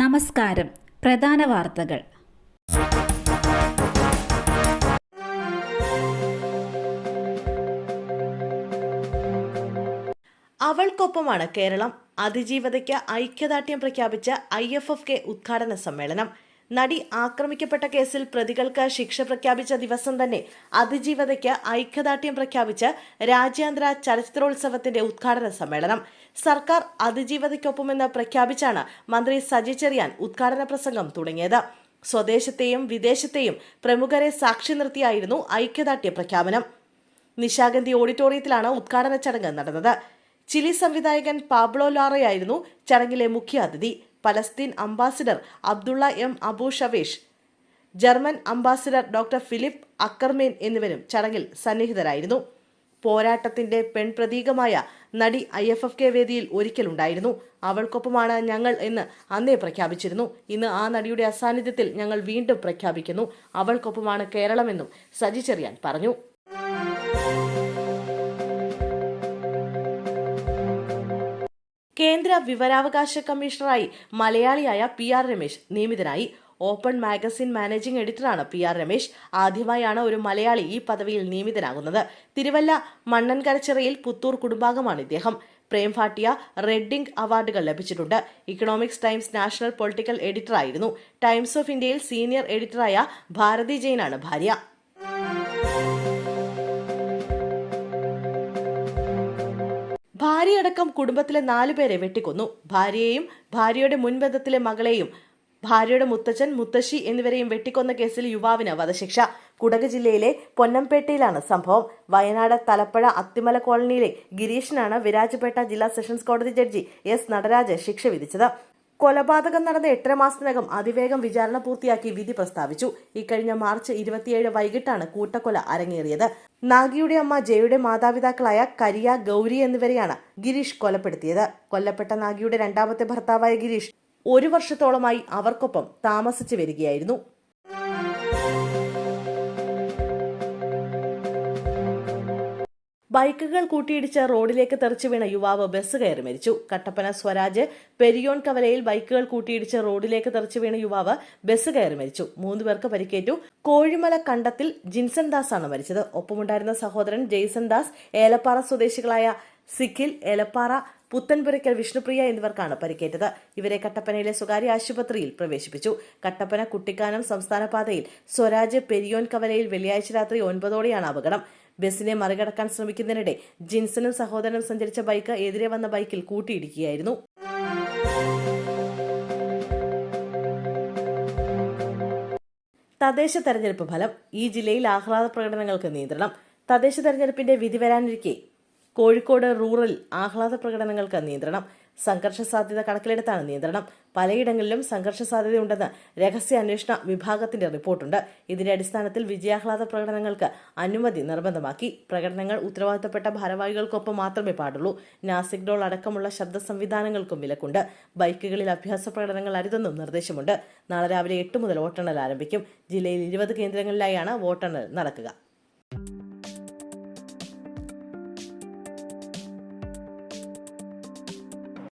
നമസ്കാരം. പ്രധാന വാർത്തകൾ. അവൾക്കൊപ്പമാണ് കേരളം. അതിജീവതയ്ക്ക് ഐക്യദാർഢ്യം പ്രഖ്യാപിച്ച ഐ എഫ് എഫ് കെ ഉദ്ഘാടന സമ്മേളനം. നടി ആക്രമിക്കപ്പെട്ട കേസിൽ പ്രതികൾക്ക് ശിക്ഷ പ്രഖ്യാപിച്ച ദിവസം തന്നെ അതിജീവതയ്ക്ക് ഐക്യദാർഢ്യം പ്രഖ്യാപിച്ച് രാജ്യാന്തര ചലച്ചിത്രോത്സവത്തിന്റെ ഉദ്ഘാടന സമ്മേളനം. സർക്കാർ അതിജീവതയ്ക്കൊപ്പമെന്ന് പ്രഖ്യാപിച്ചാണ് മന്ത്രി സജി ചെറിയാൻ ഉദ്ഘാടന പ്രസംഗം തുടങ്ങിയത്. സ്വദേശത്തെയും വിദേശത്തെയും പ്രമുഖരെ സാക്ഷി നിർത്തിയായിരുന്നു ഐക്യദാർഢ്യ പ്രഖ്യാപനം. നിശാഗന്ധി ഓഡിറ്റോറിയത്തിലാണ് ഉദ്ഘാടന ചടങ്ങ് നടന്നത്. ചിലി സംവിധായകൻ പാബ്ലോ ലാറയായിരുന്നു ചടങ്ങിലെ മുഖ്യാതിഥി. Palestine ambassador Abdullah M Abu Shaweesh German ambassador doctor Philip Ackermann എന്നിവരും ചടങ്ങിൽ സന്നിഹിതരായിരുന്നു. പോരാട്ടത്തിന്റെ പെൺപ്രതീകമായ നടി ഐ എഫ് എഫ് കെ വേദിയിൽ ഒരിക്കലുണ്ടായിരുന്നു അവൾക്കൊപ്പമാണ് ഞങ്ങൾ എന്ന് അന്നേ പ്രഖ്യാപിച്ചിരുന്നു. ഇന്ന് ആ നടിയുടെ അസാന്നിധ്യത്തിൽ ഞങ്ങൾ വീണ്ടും പ്രഖ്യാപിക്കുന്നു. അവൾക്കൊപ്പമാണ് കേരളമെന്നും സജി ചെറിയാൻ പറഞ്ഞു. കേന്ദ്ര വിവരാവകാശ കമ്മീഷണറായി മലയാളിയായ പി ആർ രമേശ് നിയമിതനായി. ഓപ്പൺ മാഗസിൻ മാനേജിംഗ് എഡിറ്ററാണ് പി ആർ രമേശ്. ആദ്യമായാണ് ഒരു മലയാളി ഈ പദവിയിൽ നിയമിതനാകുന്നത്. തിരുവല്ല മണ്ണൻകരച്ചിറയിൽ പുത്തൂർ കുടുംബാംഗമാണ് ഇദ്ദേഹം. പ്രേംഫാട്ടിയ റെഡിംഗ് അവാർഡുകൾ ലഭിച്ചിട്ടുണ്ട്. ഇക്കണോമിക്സ് ടൈംസ് നാഷണൽ പൊളിറ്റിക്കൽ എഡിറ്ററായിരുന്നു. ടൈംസ് ഓഫ് ഇന്ത്യയിൽ സീനിയർ എഡിറ്ററായ ഭാരതി ജെയിനാണ് ഭാര്യ. ഭാര്യയടക്കം കുടുംബത്തിലെ നാലുപേരെ വെട്ടിക്കൊന്നു. ഭാര്യയെയും ഭാര്യയുടെ മുൻബന്ധത്തിലെ മകളെയും ഭാര്യയുടെ മുത്തച്ഛൻ മുത്തശ്ശി എന്നിവരെയും വെട്ടിക്കൊന്ന കേസിൽ യുവാവിന് വധശിക്ഷ. കുടക് ജില്ലയിലെ പൊന്നംപേട്ടയിലാണ് സംഭവം. വയനാട് തലപ്പുഴ അത്തിമല കോളനിയിലെ ഗിരീഷിനാണ് വിരാജ്പേട്ട ജില്ലാ സെഷൻസ് കോടതി ജഡ്ജി എസ് നടരാജ് ശിക്ഷ വിധിച്ചത്. കൊലപാതകം നടന്ന എട്ടര മാസത്തിനകം അതിവേഗം വിചാരണ പൂർത്തിയാക്കി വിധി പ്രസ്താവിച്ചു. ഇക്കഴിഞ്ഞ മാർച്ച് ഇരുപത്തിയേഴ് വൈകിട്ടാണ് കൂട്ടക്കൊല അരങ്ങേറിയത്. നാഗിയുടെ അമ്മ ജയയുടെ മാതാപിതാക്കളായ കരിയ ഗൗരി എന്നിവരെയാണ് ഗിരീഷ് കൊലപ്പെടുത്തിയത്. കൊല്ലപ്പെട്ട നാഗിയുടെ രണ്ടാമത്തെ ഭർത്താവായ ഗിരീഷ് ഒരു വർഷത്തോളമായി അവർക്കൊപ്പം താമസിച്ചു വരികയായിരുന്നു. ബൈക്കുകൾ കൂട്ടിയിടിച്ച് റോഡിലേക്ക് തെറിച്ചു വീണ യുവാവ് ബസ് കയറി മരിച്ചു. കട്ടപ്പന സ്വരാജ് പെരിയോൺ കവലയിൽ ബൈക്കുകൾ കൂട്ടിയിടിച്ച് റോഡിലേക്ക് തെറിച്ചു വീണ യുവാവ് ബസ് കയറി മരിച്ചു. മൂന്ന് പേർക്ക് പരിക്കേറ്റു. കോഴിമല കണ്ടത്തിൽ ജിൻസൺ ആണ് മരിച്ചത്. ഒപ്പമുണ്ടായിരുന്ന സഹോദരൻ ജെയ്സൺ ദാസ് ഏലപ്പാറ സ്വദേശികളായ സിഖിൽ ഏലപ്പാറ പുത്തൻപുരയ്ക്കൽ വിഷ്ണുപ്രിയ എന്നിവർക്കാണ് പരിക്കേറ്റത്. ഇവരെ കട്ടപ്പനയിലെ സ്വകാര്യ ആശുപത്രിയിൽ പ്രവേശിപ്പിച്ചു. കട്ടപ്പന കുട്ടിക്കാനം സംസ്ഥാന പാതയിൽ സ്വരാജ് പെരിയോൻ കവലയിൽ വെള്ളിയാഴ്ച രാത്രി ഒൻപതോടെയാണ് അപകടം. ബസ്സിനെ മറികടക്കാൻ ശ്രമിക്കുന്നതിനിടെ ജിൻസനും സഹോദരനും സഞ്ചരിച്ച ബൈക്ക് എതിരെ വന്ന ബൈക്കിൽ കൂട്ടിയിടിക്കുകയായിരുന്നു. തദ്ദേശ തെരഞ്ഞെടുപ്പ് ഫലം. ഈ ജില്ലയിൽ ആഹ്ലാദ പ്രകടനങ്ങൾക്ക് നിയന്ത്രണം. തദ്ദേശ തെരഞ്ഞെടുപ്പിന്റെ വിധി വരാനിരിക്കെ കോഴിക്കോട് റൂറൽ ആഹ്ലാദ പ്രകടനങ്ങൾക്ക് നിയന്ത്രണം. സംഘർഷ സാധ്യത കണക്കിലെടുത്താണ് നിയന്ത്രണം. പലയിടങ്ങളിലും സംഘർഷ സാധ്യതയുണ്ടെന്ന് രഹസ്യ അന്വേഷണ വിഭാഗത്തിന്റെ റിപ്പോർട്ടുണ്ട്. ഇതിന്റെ അടിസ്ഥാനത്തിൽ വിജയാഹ്ലാദ പ്രകടനങ്ങൾക്ക് അനുമതി നിർബന്ധമാക്കി. പ്രകടനങ്ങൾ ഉത്തരവാദിത്തപ്പെട്ട ഭാരവാഹികൾക്കൊപ്പം മാത്രമേ പാടുള്ളൂ. നാസിക് ഡോൾ അടക്കമുള്ള ശബ്ദ സംവിധാനങ്ങൾക്കും വിലക്കുണ്ട്. ബൈക്കുകളിൽ അഭ്യാസ പ്രകടനങ്ങൾ അരുതെന്നും നിർദ്ദേശമുണ്ട്. നാളെ രാവിലെ എട്ട് മുതൽ വോട്ടെണ്ണൽ ആരംഭിക്കും. ജില്ലയിൽ ഇരുപത് കേന്ദ്രങ്ങളിലായാണ് വോട്ടെണ്ണൽ നടക്കുക.